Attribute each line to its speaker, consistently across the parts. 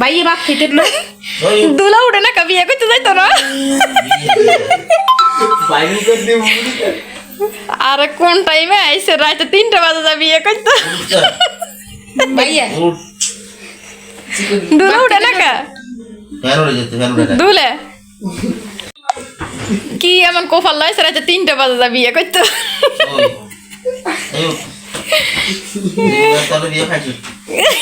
Speaker 1: বাইয়ে ভাত খেতে না
Speaker 2: ওই
Speaker 3: দুলা উঠে না বিয়ে করতে যাই তোরা
Speaker 2: বাইরে করে দিয়ে মুড়ি
Speaker 3: আর কোন টাইমে আইসে রাতে তিনটা বাজে যা বিয়ে করতে
Speaker 1: বাইয়ে
Speaker 2: উঠ
Speaker 3: দুলা উঠে না কা দুলে কি এমন কোফাল লাইছে রাতে তিনটা বাজে যা বিয়ে করতে
Speaker 2: বিয়ে খাইছিস ও বিয়ে খাইছিস তুই আর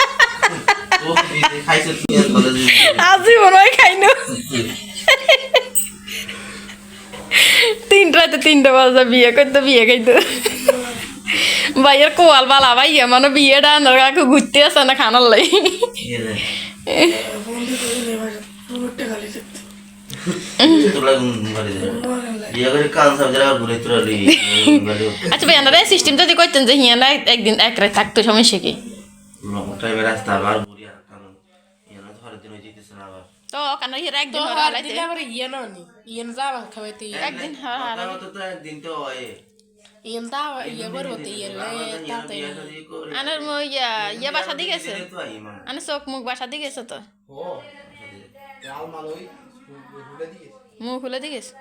Speaker 2: কলেজে
Speaker 3: আজি মনে হয় খাইনো। তিনটা রাতে তিনটা বাজে, বিয়ে করতে, বিয়ে খাইতো। ভাইয়ের কোয়াল বালা ভাইয়া মানে বিয়েটা আনার কাকু ঘুরতে আসে না খানার লাই আচ্ছা ভাই আনারা সিস্টেম যদি করতেন যে হিয়ানা একদিন এক রাত থাকতো সমস্যা কি
Speaker 2: লং টাইমে রাস্তা আবার ঘুরি আর কারণ ইয়ানা ধরে দিন যেতেছে না আবার
Speaker 3: তো কেন একদিন
Speaker 1: তো
Speaker 3: হরা
Speaker 1: হার
Speaker 3: হারাইতে
Speaker 1: দিলে আমার ইয়ে না নি ইয়ে যাবা খাওয়াইতে
Speaker 3: একদিন হরা হারাইতে
Speaker 2: তো তো একদিন তো হয়
Speaker 1: ইয়ে দাও ইয়ে বড় হতে ইয়ে তাতে
Speaker 3: আনার মো ইয়া ইয়া বাসা দিয়ে গেছে
Speaker 2: তো
Speaker 3: আনার চোখ মুখ বাসা দিয়ে গেছে তো মুখ খুলে দিয়ে গেছে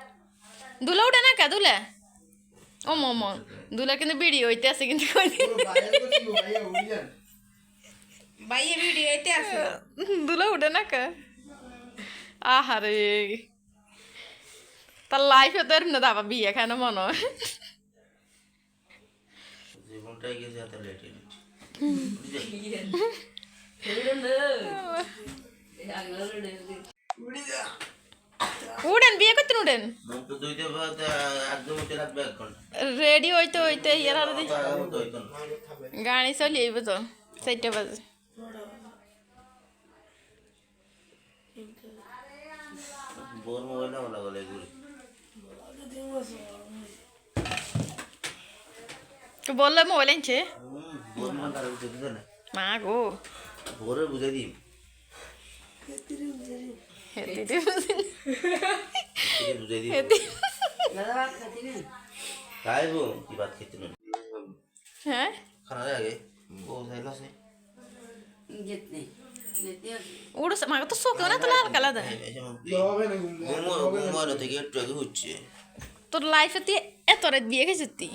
Speaker 3: দুলা উঠে না কা দুলা ও মম দুলা কিন্তু বিড়ি হইতে আছে কিন্তু
Speaker 1: বাইয়ে ভিডিও এতে আছে
Speaker 3: দুলা উঠে না কা আহারে তার লাইফে তো এরম না দাবা বিয়ে খানো মনে হয়
Speaker 2: জীবনটাই গেছে এত লেটে
Speaker 3: উঠেন বিয়ে করতে
Speaker 2: ঘণ্টা
Speaker 3: রেডি হইতে হইতে ইয়ার গাড়ি চলি তো চারটে বাজে
Speaker 2: বোর মোবাইলে মনে গেলে ঘুরে
Speaker 3: তো বললে মোবাইল আনছে?
Speaker 2: বোর মোবাইল তারা বুঝে দিতে না।
Speaker 3: মা গো।
Speaker 2: ভোরে বুঝে দিই
Speaker 3: হেতি।
Speaker 2: খাইবো কি ভাত খেতে
Speaker 3: হ্যাঁ?
Speaker 2: খানা আগে। ও চাইলো সে।
Speaker 3: তো না তো লাল কালা
Speaker 2: থেকে একটু আগে হচ্ছে
Speaker 3: তোর লাইফে তুই এত রাত বিয়ে গেছিস তুই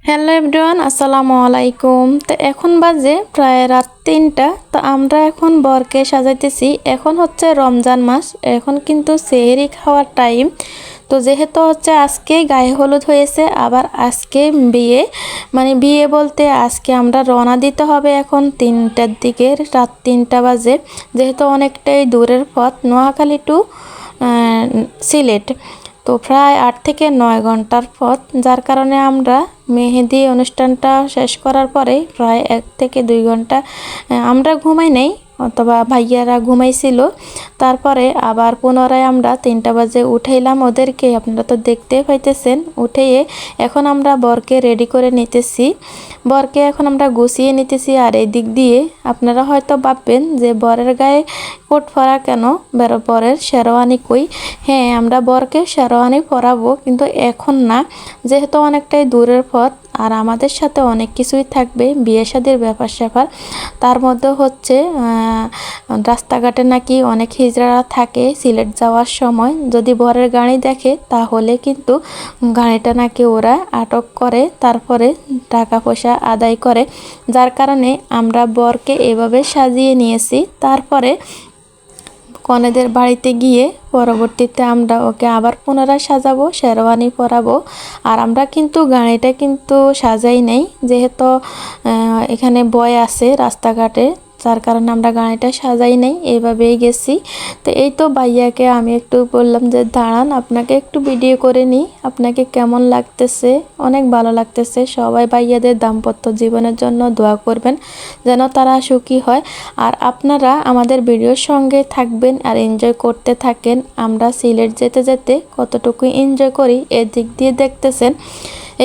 Speaker 4: হ্যালো এভরিওয়ান আসসালামু আলাইকুম তো এখন বাজে প্রায় রাত তিনটা। তো, আমরা এখন বরকে সাজাইতেছি। এখন হচ্ছে রমজান মাস। এখন কিন্তু সেহেরি খাওয়ার টাইম তো যেহেতু হচ্ছে আজকে গায়ে হলুদ হয়েছে, আবার আজকে বিয়ে মানে বিয়ে বলতে আজকে আমরা রওনা দিতে হবে এখন তিনটার দিকে, রাত তিনটা বাজে। যেহেতু অনেকটাই দূরের পথ, নোয়াখালী টু সিলেট। তো প্রায় আট থেকে নয় ঘণ্টার পথ, যার কারণে আমরা মেহেদি অনুষ্ঠানটা শেষ করার পরে প্রায় এক থেকে দুই ঘণ্টা আমরা ঘুমাই নেই। অথবা ভাইয়ারা ঘুমাইছিল। তারপরে আবার পুনরায় আমরা তিনটা বাজে উঠাইলাম ওদেরকে। আপনারা তো দেখতে পাইতেছেন, উঠেয়ে এখন আমরা বরকে রেডি করে নিতেছি। বরকে এখন আমরা গুছিয়ে নিতেছি আর এই দিক দিয়ে আপনারা হয়তো ভাববেন যে বরের গায়ে কোট পরা কেন? বেরো, বরের শেরওয়ানি কই? হ্যাঁ আমরা বরকে শেরওয়ানি পরাবো, কিন্তু এখন না। যেহেতু অনেকটাই দূরের পথ আর আমাদের সাথে অনেক কিছুই থাকবে, বিয়ে শাদির ব্যাপার স্যাপার। তার মধ্যে হচ্ছে রাস্তাঘাটে নাকি অনেক হিজড়ারা থাকে সিলেট যাওয়ার সময়। যদি বরের গাড়ি দেখে, তাহলে কিন্তু গাড়িটা নাকি ওরা আটক করে, তারপরে টাকা পয়সা আদায় করে। যার কারণে আমরা বরকে এভাবে সাজিয়ে নিয়েছি। তারপরে কনেদের বাড়িতে গিয়ে পরবর্তীতে আমরা ওকে আবার পুনরায় সাজাবো, শেরওয়ানি পরাবো। আর আমরা কিন্তু গাড়িটা কিন্তু সাজাই নেই, যেহেতু এখানে বয় আছে রাস্তাঘাটে যার কারণে আমরা গাড়িটা সাজাই নেই এইভাবেই গেছি। তো এই তো ভাইয়াকে আমি একটু বললাম যে, দাঁড়ান, আপনাকে একটু ভিডিও করে নিই। আপনাকে কেমন লাগতেছে? অনেক ভালো লাগতেছে। সবাই ভাইয়াদের দাম্পত্য জীবনের জন্য দোয়া করবেন যেন তারা সুখী হয়। আর আপনারা আমাদের ভিডিওর সঙ্গে থাকবেন আর এনজয় করতে থাকেন। আমরা সিলেট যেতে যেতে কতটুকু এনজয় করি, এদিক দিয়ে দেখতেছেন।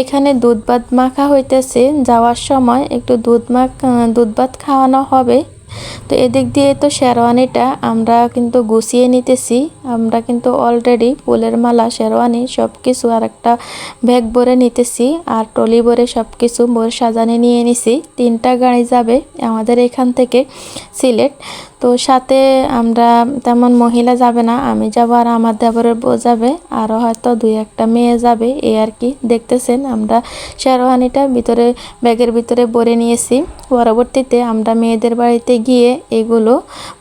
Speaker 4: এখানে দুধ ভাত মাখা হইতেছে। যাওয়ার সময় একটু দুধ মাখ দুধ ভাত খাওয়ানো হবে। তো এদিক দিয়ে তো শেরওয়ানিটা আমরা কিন্তু গুছিয়ে নিতেছি। আমরা কিন্তু অলরেডি ফুলের মালা, শেরওয়ানি সব কিছু আর একটা ব্যাগ ভরে নিতেছি আর টলি ভরে সব কিছু ভরে সাজানে নিয়ে নিছি। তিনটা গাড়ি যাবে আমাদের এখান থেকে সিলেট। তো সাথে আমরা তেমন মহিলা যাবে না, আমি যাব আর আমার দেবরের বউ যাবে আরও হয়তো দুই একটা মেয়ে যাবে, এই আর কি। দেখতেছেন, আমরা শেরওয়ানিটা ভিতরে, ব্যাগের ভিতরে ভরে নিয়েছি। পরবর্তীতে আমরা মেয়েদের বাড়িতে গিয়ে এগুলো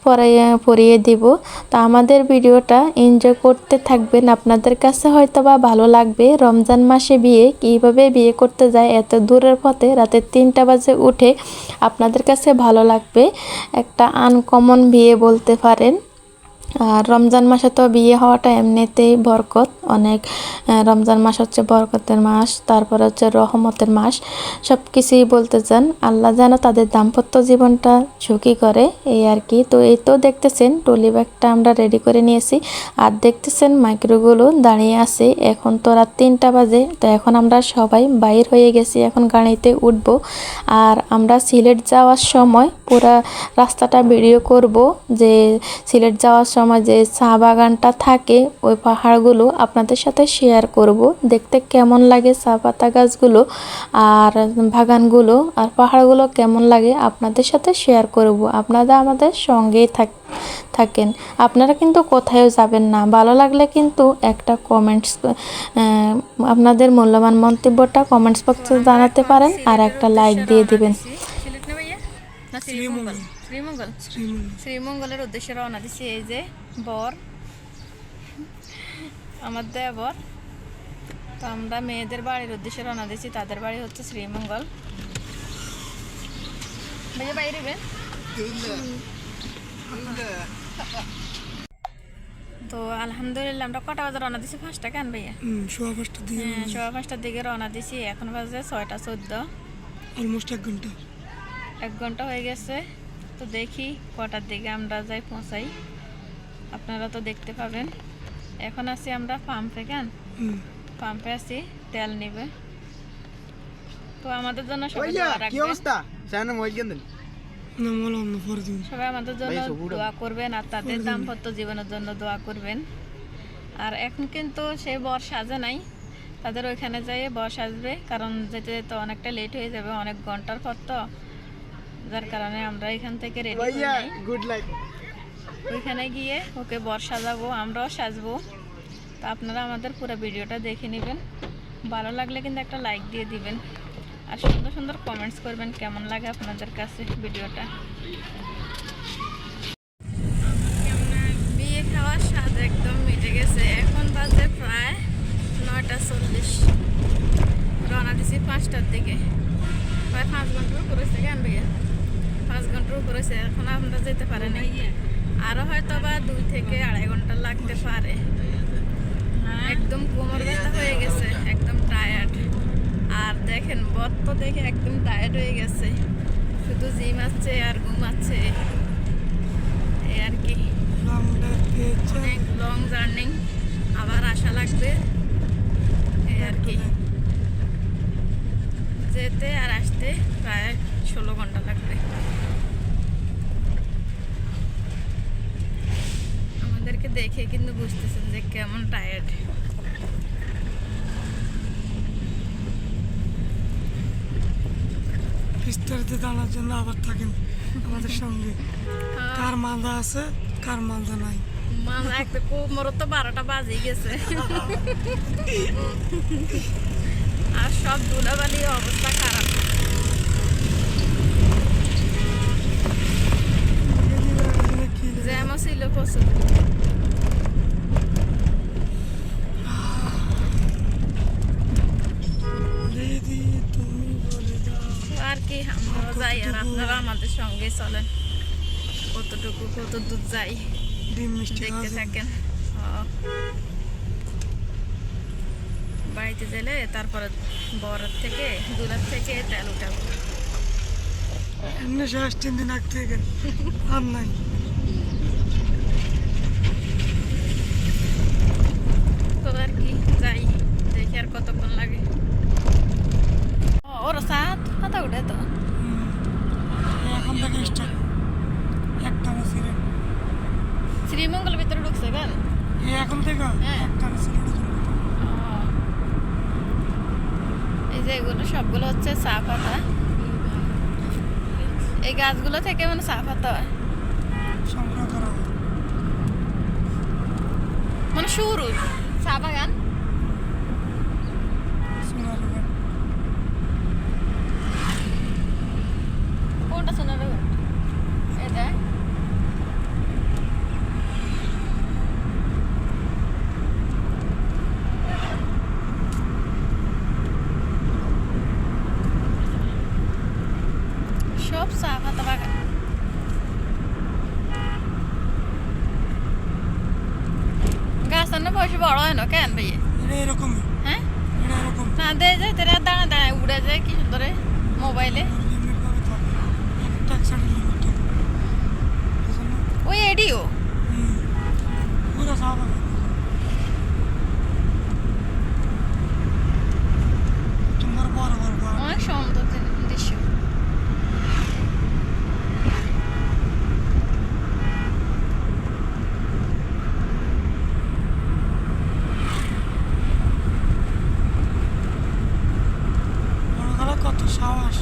Speaker 4: পরাইয়ে পরিয়ে দিব। তো আমাদের ভিডিওটা এনজয় করতে থাকবেন। আপনাদের কাছে হয়তো বা ভালো লাগবে, রমজান মাসে বিয়ে কীভাবে বিয়ে করতে যায়, এত দূরের পথে রাতে তিনটা বাজে উঠে আপনাদের কাছে ভালো লাগবে। একটা আনকমন বিয়ে বলতে পারেন? আর রমজান মাসে তো বিয়ে হওয়াটা এমনিতেই বরকত। অনেক রমজান মাস হচ্ছে বরকতের মাস, তারপরে হচ্ছে রহমতের মাস। সব কিছুই বলতে চান, আল্লাহ যেন তাদের দাম্পত্য জীবনটা ঝুঁকি করে, এই আর কি। তো এই তো দেখতেছেন, টলি ব্যাগটা আমরা রেডি করে নিয়েছি। আর দেখতেছেন মাইক্রোগুলো দাঁড়িয়ে আছে, এখন তো রাত তিনটা বাজে, তো এখন আমরা সবাই বাইর হয়ে গেছি, এখন গাড়িতে উঠবো। আর আমরা সিলেট যাওয়ার সময় পুরা রাস্তাটা ভিডিও করব, যে সিলেট যাওয়ার সময় যে চা বাগানটা থাকে ওই পাহাড়গুলো আপনাদের সাথে শেয়ার করব দেখতে কেমন লাগে চা পাতা গাছগুলো আর বাগানগুলো আর পাহাড়গুলো কেমন লাগে আপনাদের সাথে শেয়ার করব আপনারা আমাদের সঙ্গেই থাক থাকেন আপনারা কিন্তু কোথাও যাবেন না ভালো লাগলে কিন্তু একটা কমেন্টস আপনাদের মূল্যবান মন্তব্যটা কমেন্টস বক্সে জানাতে পারেন আর একটা লাইক দিয়ে দিবেন
Speaker 3: শ্রীমঙ্গল। শ্রীমঙ্গল শ্রীমঙ্গলের উদ্দেশ্যে রওনা দিছি এই যে বর। আমার দেবর। তো আমরা মেয়েদের বাড়ির উদ্দেশ্যে রওনা দিছি তাদের বাড়ি হচ্ছে শ্রীমঙ্গল। ভাইয়া বাইরে বেন তো আলহামদুলিল্লাহ আমরা কটা বাজে রওনা দিছি পাঁচটা কেন ভাইয়া?
Speaker 5: সোয়া পাঁচটার দিকে
Speaker 3: হ্যাঁ সোয়া পাঁচটার দিকে রওনা দিছি এখন বাজে ছয়টা চোদ্দ।
Speaker 5: অলমোস্ট এক ঘণ্টা।
Speaker 3: এক ঘণ্টা হয়ে গেছে। তো দেখি কটার দিকে আমরা যাই পৌঁছাই। আপনারা তো দেখতে পাবেন। এখন আছি আমরা পাম্পে কেন? পাম্পে আছি তেল নিবে। তো আমাদের জন্য সবাই
Speaker 6: কি অবস্থা? সামনে মোবাইল কেন
Speaker 3: সবাই আমাদের জন্য দোয়া করবেন আর তাদের দাম্পত্য জীবনের জন্য দোয়া করবেন। আর এখন কিন্তু সে বর সাজে নাই। তাদের ওইখানে যাই বর সাজবে কারণ যেতে যেতে অনেকটা লেট হয়ে যাবে অনেক ঘণ্টার পর তো। যার কারণে আমরা এখান থেকে রেডি
Speaker 6: ভাইয়া
Speaker 3: যাই
Speaker 6: গুড লাইফ
Speaker 3: ওইখানে গিয়ে ওকে বর সাজাবো আমরাও সাজবো। তো আপনারা আমাদের পুরো ভিডিওটা দেখে নেবেন। ভালো লাগলে কিন্তু একটা লাইক দিয়ে দিবেন। আর সুন্দর সুন্দর কমেন্টস করবেন কেমন লাগে আপনাদের কাছে ভিডিওটা। বিয়ে খাওয়ার স্বাদ একদম মিটে গেছে। এখন বাজে প্রায় নয়টা চল্লিশ। রওনা দিছি পাঁচটার দিকে। প্রায় পাঁচ ঘণ্টার হয়েছে কেন পাঁচ ঘণ্টার উপর হয়েছে এখন আমরা যেতে পারি না আরও হয়তো বা দুই থেকে আড়াই ঘণ্টা লাগতে পারে। একদম কোমর ব্যথা হয়ে গেছে, একদম টায়ার্ড আর দেখেন, বর তো দেখে একদম টায়ার্ড হয়ে গেছে। শুধু জিম আছে আর ঘুমাচ্ছে এই আর কি। অনেক লং জার্নি আবার আসা লাগবে। আর কি। যেতে আর আসতে প্রায় ষোলো ঘণ্টা লাগবে। আমাদেরকে দেখে কিন্তু বুঝতেছেন যে কেমন টায়ার্ড
Speaker 5: বিস্তারিত জানার জন্য আবার থাকেন আমাদের সঙ্গে। কার মালদা আছে কার মালদা নাই?
Speaker 3: মামা একটা কোমর তো বারোটা বাজে গেছে। আর সব ধুলাবালি অবস্থা খারাপ।
Speaker 5: দিদি তুমি বলে
Speaker 3: আর কি আমরাও যাই আর আপনারা আমাদের সঙ্গে চলেন কতটুকু কত দূর যাই
Speaker 5: ডিম মিষ্টি
Speaker 3: দেখতে থাকেন। বাড়িতে গেলে তারপরে বরের থেকে দূরের থেকে তেল উঠাবো
Speaker 5: এমনি শেষ তিন দিন আগ থেকে আর নাই
Speaker 3: কতক্ষণ লাগে? ওরা সাত হাতা উঠে তো।
Speaker 5: শ্রীমঙ্গল ভিতরে ঢুকছে
Speaker 3: কেন
Speaker 5: এখন থেকে হ্যাঁ।
Speaker 3: একটা এই যে এগুলো সবগুলো হচ্ছে চা পাতা। এই গাছগুলো থেকে মানে চা পাতা হয়।
Speaker 5: সংগ্রহ করা
Speaker 3: মানে শুরু চা বাগান। গাছটার না বয়সে বড় হয় না কেন ভাই
Speaker 5: এটা
Speaker 3: হ্যাঁ না দেয় যায় তারা দাঁড়া দাঁড়ায় উড়ে যায় কি সুন্দরে মোবাইলে ওই এডিও
Speaker 5: পুরো চা তোমার বড় বড়
Speaker 3: অনেক সুন্দর দৃশ্য
Speaker 5: বড় গলা কত সাহস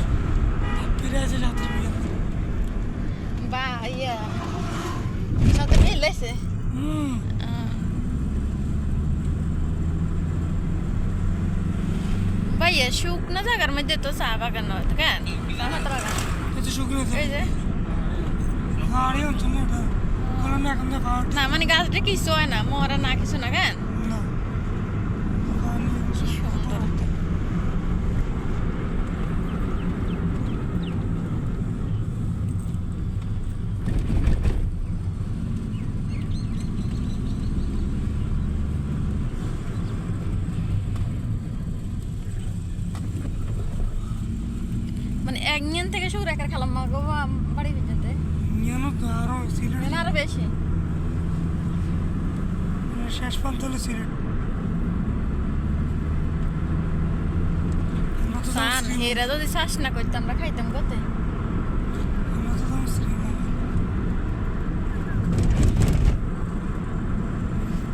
Speaker 5: ফিরে আছে যাত্রী বিজ্ঞান
Speaker 3: বা ইয়া সাথে মিলেছে
Speaker 5: হুম
Speaker 3: ভাইয়া শুকনো জায়গার মধ্যে তো চা বাগান হয় কেন চা পাতা বাগান
Speaker 5: এই তো শুকনো
Speaker 3: এই যে
Speaker 5: পাহাড়ি অঞ্চল না এটা বললাম না এখন তো পাহাড়
Speaker 3: না মানে গাছটা কিছু হয় না মরা না কিছু না কেন
Speaker 5: না পাহাড়ি অঞ্চল।
Speaker 3: সুন্দর মানে এক নিয়ন থেকে শুরু একার খেলাম মাগো বাড়ি পর্যন্ত
Speaker 5: নিয়ে তো আরও সিলেট।
Speaker 3: আরও বেশি।
Speaker 5: মানে শেষ পর্যন্ত হলো সিলেট। শ্রী-
Speaker 3: যদি শ্বাস না করতাম আমরা খাইতাম
Speaker 5: যাব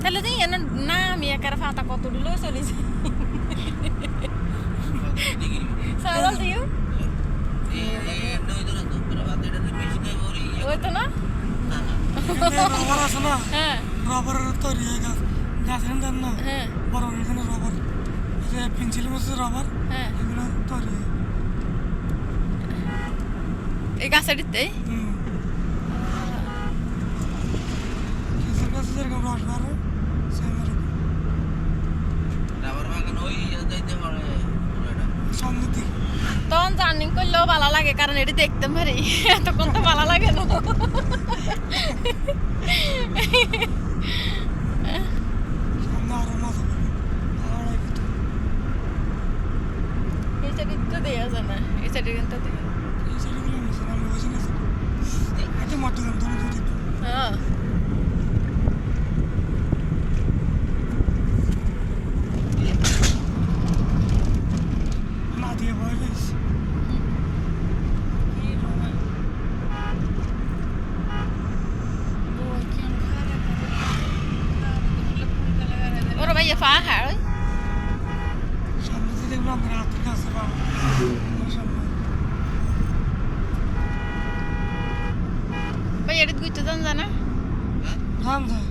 Speaker 3: তাহলে তুই এনে না আমি একার ফাতা কত দিল চলিছে সারাল দিও। ওই তো না?
Speaker 5: রবার আছে না
Speaker 3: হ্যাঁ।
Speaker 5: রবারের তৈরি হয়। গাছ গাছের দেন না
Speaker 3: হ্যাঁ।
Speaker 5: বড় এখানে রবার যে পেন্সিল মধ্যে রবার
Speaker 3: হ্যাঁ
Speaker 5: এগুলো তৈরি
Speaker 3: এই গাছাটিতে
Speaker 5: হুম খেজুর গাছে যেরকম রস বাড়ে সেম এরকম
Speaker 2: রাবার বাগান ওই যাইতে পারে
Speaker 5: দিকে।
Speaker 3: তখন জার্নিং করলেও ভালো লাগে কারণ এটি দেখতে পারি। এতক্ষণ তো ভালো লাগে না
Speaker 5: সামনে আরও মজা পাবে পাহাড়ের ভিতরে
Speaker 3: এই সাইডে তো দেওয়া যায় না এই সাইডে কিন্তু দেওয়া
Speaker 5: এই সাইডগুলো নিচে আমি বুঝে নিয়েছি এটা মধ্যখান ধরে ধরে
Speaker 3: হ্যাঁ
Speaker 5: না দিয়ে ভয় পেয়েছি
Speaker 3: ওরা ভাইয়া পাহাড় ওই
Speaker 5: সামনে দিয়ে দেখলাম আমরা হাতের কাছে পাবো সামনে
Speaker 3: ভাই এটি ঘুরতে যান জানা
Speaker 5: নাম যায়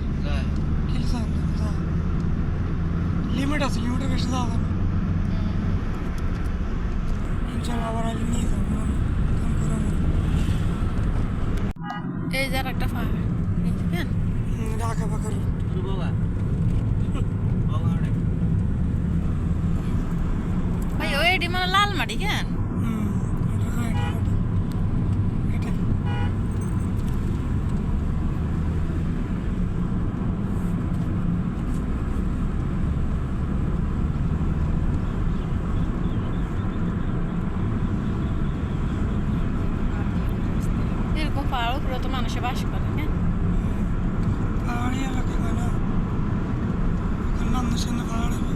Speaker 5: কিল যায় যা লিমিট আছে লিমিটের বেশি যাওয়া যাবে না। ইনশাল্লাহ আবার আগে নিয়ে যাব।
Speaker 3: এই যার একটা পাহাড় দেখেন
Speaker 5: হুম, এটা আঁকা পাকা রোড
Speaker 3: ভাই ওই এটি মানে লাল মাটি কেন
Speaker 5: হুম এটা তো এটা এটা এটা
Speaker 3: এরকম পাহাড় উপরে তো মানুষে বাস করে কেন
Speaker 5: পাহাড়ি এলাকা হয় না ওখানে নামদের সামনে পাহাড় হবে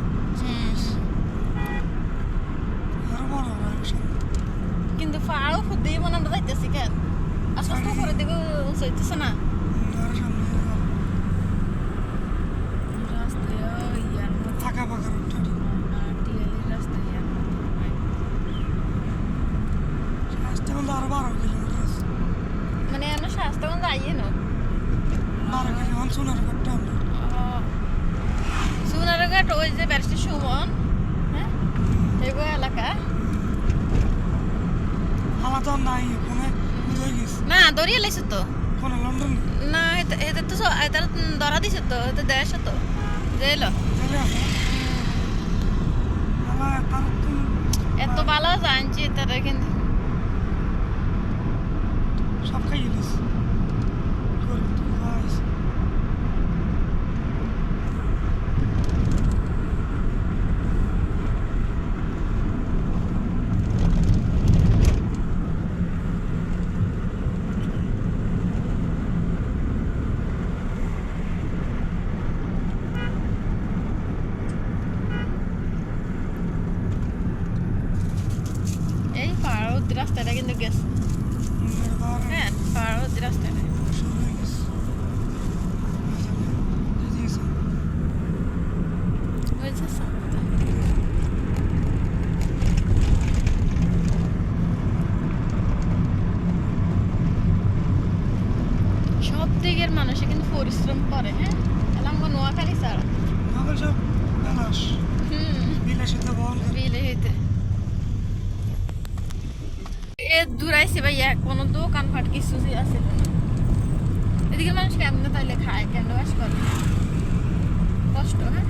Speaker 5: আরও বড় হবে এর সামনে
Speaker 3: কিন্তু পাহাড় উপর দিয়ে মনে আমরা যাইতেছি কেন আস্তে আস্তে উপরে দিকে উঁচাইতেছে না
Speaker 5: হুম, আরও সামনে যাব।
Speaker 3: রাস্তা
Speaker 5: পাকা রোডটা রাস্তা কিন্তু আরও বারো কিলোমিটার আছে
Speaker 3: মানে আমরা স্বাস্থ্যগঞ্জ আইয়ে না
Speaker 5: বারো কিলোমিটার সোনার ঘাটটা আমরা
Speaker 3: সুনারঘাট ওই যে ব্যারিস্টার সুমন হ্যাঁ এগো এলাকা
Speaker 5: আমার তো আর নাই ওখানে বুঝে গেছি
Speaker 3: না দরিয়ে লাইছে তো। না এটা- তো এটা ধরা দিছে তো এটা দেশ তো
Speaker 5: তুমি
Speaker 3: এত ভালো জানছি তারা কিন্তু
Speaker 5: সব খাইয়ে দিস গরিব তো খাইছে
Speaker 3: এই পাহাড় রাস্তাটা কিন্তু গেছে
Speaker 5: নির্ভর
Speaker 3: হ্যাঁ পাহাড় রাস্তাটা
Speaker 5: শুরু হয়ে গেছে বুঝে গেছে
Speaker 3: বুঝেছ সব দিকের মানুষে কিন্তু পরিশ্রম করে হ্যাঁ? এলাম নোয়াখালী
Speaker 5: সব বিলাসিতা
Speaker 3: বিলে এ দূরাইছে ভাইয়া কোনো দোকান ফাট কিছু আছে। এদিকে মানুষ কেমনে তাইলে খায় কেন বাস করে? কষ্ট হ্যাঁ?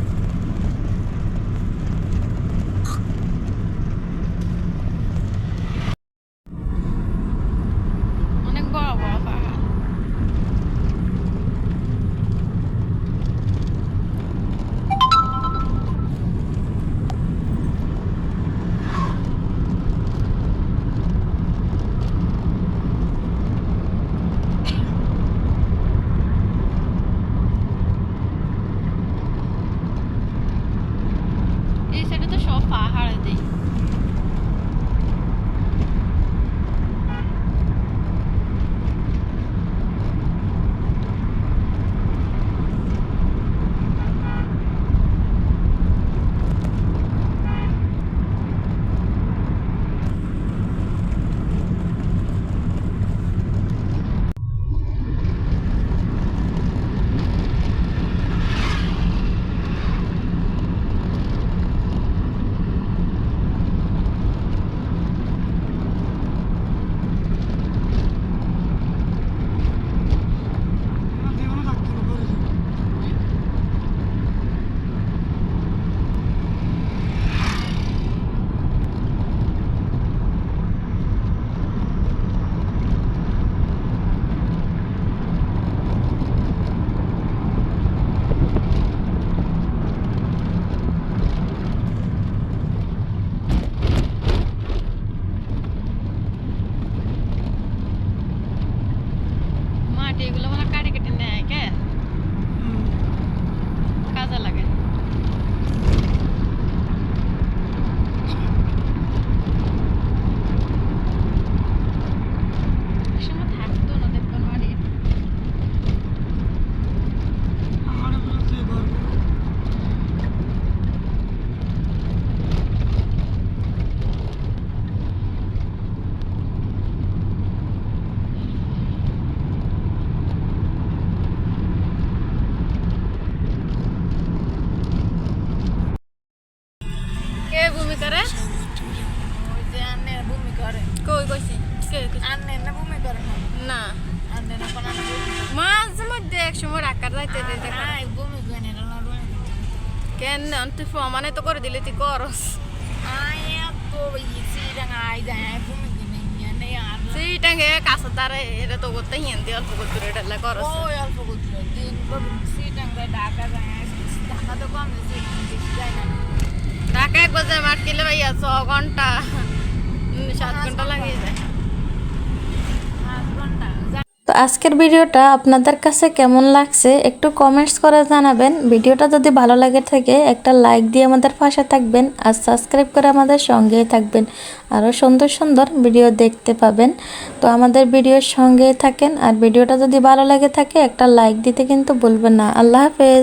Speaker 3: কাছে তারে এটা তো করতে হিন্দি অল্প করতে এটা করস ঢাকা এক বাজে মাঠ কিলে ভাইয়া ছ ঘণ্টা সাত ঘণ্টা লাগিয়ে যায়
Speaker 4: তো আজকের ভিডিওটা আপনাদের কাছে কেমন লাগছে একটু কমেন্টস করে জানাবেন। ভিডিওটা যদি ভালো লাগে থাকে, একটা লাইক দিয়ে আমাদের পাশে থাকবেন আর সাবস্ক্রাইব করে আমাদের সঙ্গেই থাকবেন। আরও সুন্দর সুন্দর ভিডিও দেখতে পাবেন। তো আমাদের ভিডিওর সঙ্গেই থাকেন আর ভিডিওটা যদি ভালো লাগে থাকে, একটা লাইক দিতে কিন্তু ভুলবেন না। আল্লাহ হাফেজ।